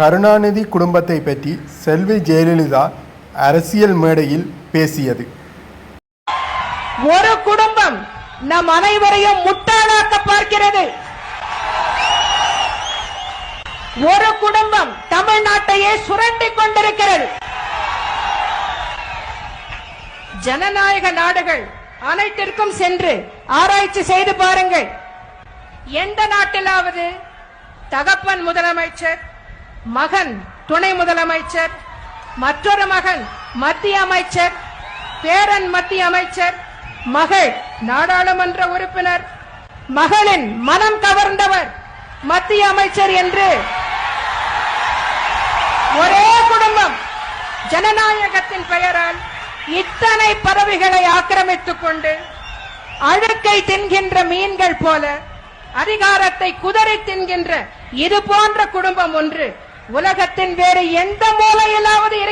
கருணாநிதி குடும்பத்தை பற்றி செல்வி ஜெயலலிதா அரசியல் மேடையில் பேசியது. ஒரு குடும்பம் நம் அனைவரையும் முட்டாளாக்க பார்க்கிறது. ஒரு குடும்பம் தமிழ்நாட்டையே சுரண்டி கொண்டிருக்கிறது. ஜனநாயக நாடுகள் அனைத்திற்கும் சென்று ஆராய்ச்சி செய்து பாருங்கள். எந்த நாட்டிலாவது தகப்பன் முதலமைச்சர் மகன் துணை முதலமைச்சர் மற்றொரு மகன் மத்திய அமைச்சர் பேரன் மத்திய அமைச்சர் மகள் நாடாளுமன்ற உறுப்பினர் மகளின் மனம் கவர்ந்தவர் மத்திய அமைச்சர் என்று ஒரே குடும்பம் ஜனநாயகத்தின் பெயரால் இத்தனை பதவிகளை ஆக்கிரமித்துக் கொண்டு அழுக்கை தின்கின்ற மீன்கள் போல அதிகாரத்தை குதறி தின்கின்ற இது போன்ற குடும்பம் ஒன்று உலகத்தின் வேறு எந்த மூலையிலாவது இருக்கிறதா